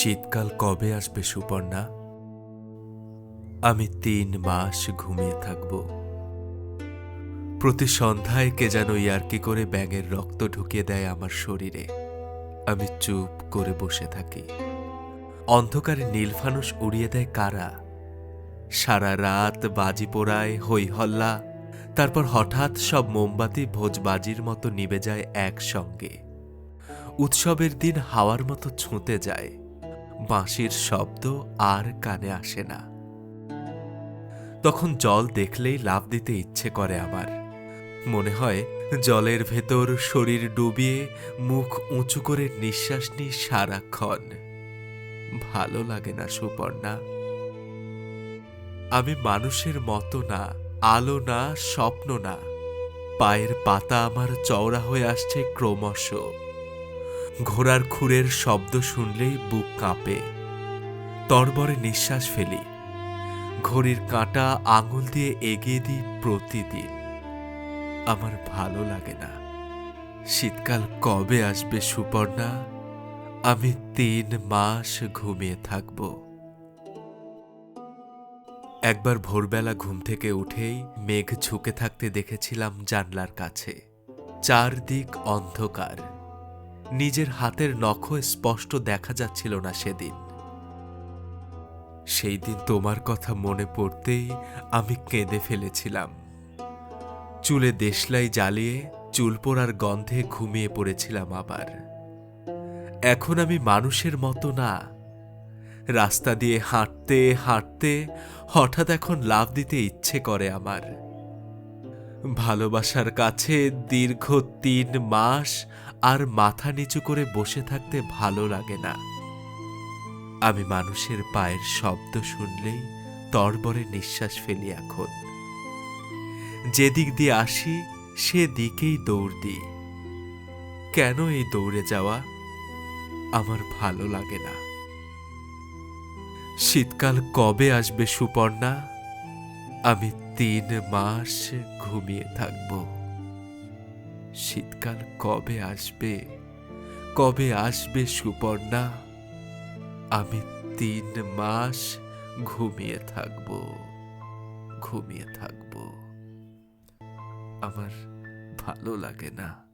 শীতকাল কবে আসবে সুপর্ণা? আমি তিন মাস ঘুমিয়ে থাকব। প্রতি সন্ধ্যায় কে যেন ইয়ার্কি করে ব্যাঙের রক্ত ঢুকিয়ে দেয় আমার শরীরে। আমি চুপ করে বসে থাকি। অন্ধকারে নীলফানুস উড়িয়ে দেয় কারা? সারা রাত বাজি পোড়ায় হই হল্লা। তারপর হঠাৎ সব মোমবাতি ভোজবাজির মতো নিবে যায় একসঙ্গে। উৎসবের দিন হাওয়ার মতো ছুঁতে যায়। বাঁশির শব্দ আর কানে আসে না। তখন জল দেখলেই লাভ দিতে ইচ্ছে করে আমার মনে হয় জলের ভেতর শরীর ডুবিয়ে মুখ উঁচু করে নিঃশ্বাস নিই সারাক্ষণ। ভালো লাগে না, সুপর্ণা। আমি মানুষের মতো না, আলো না, স্বপ্ন না। পায়ের পাতা আমার চওড়া হয়ে আসছে ক্রমশ। ঘোড়ার খুরের শব্দ শুনলেই বুক কাঁপে। তরবরে নিঃশ্বাস ফেলি। ঘড়ির কাঁটা আঙুল দিয়ে এগিয়ে দিই প্রতিদিন। আমার ভালো লাগে না। শীতকাল কবে আসবে সুপর্ণা? আমি তিন মাস ঘুমিয়ে থাকব। একবার ভোরবেলা ঘুম থেকে উঠেই মেঘ ঝুঁকে থাকতে দেখেছিলাম জানলার কাছে। চারদিক অন্ধকার। নিজের হাতের নখ স্পষ্ট দেখা যাচ্ছিল না সেদিন। সেই দিন তোমার কথা মনে পড়তেই আমি কেঁদে ফেলেছিলাম। চুলে দেশলাই জ্বালিয়ে চুল পোড়ার গন্ধে ঘুমিয়ে পড়েছিলাম আবার। এখন আমি মানুষের মতো না। রাস্তা দিয়ে হাঁটতে হাঁটতে হঠাৎ এখন লাভ দিতে ইচ্ছে করে আমার। ভালোবাসার কাছে দীর্ঘ তিন মাস আর মাথা নিচু করে বসে থাকতে ভালো লাগে না। আমি মানুষের পায়ের শব্দ শুনলেই তরবরে নিঃশ্বাস ফেলি এখন। যেদিক দিয়ে আসি, সেদিকেই দৌড় দিই। কেন এই দৌড়ে যাওয়া? আমার ভালো লাগে না। শীতকাল কবে আসবে সুপর্ণা? আমি তিন মাস ঘুমিয়ে থাকব। শীতকাল কবে আসবে? কবে আসবে সুপর্ণা? আমি তিন মাস ঘুমিয়ে থাকব ঘুমিয়ে থাকব। আমার ভালো লাগে না।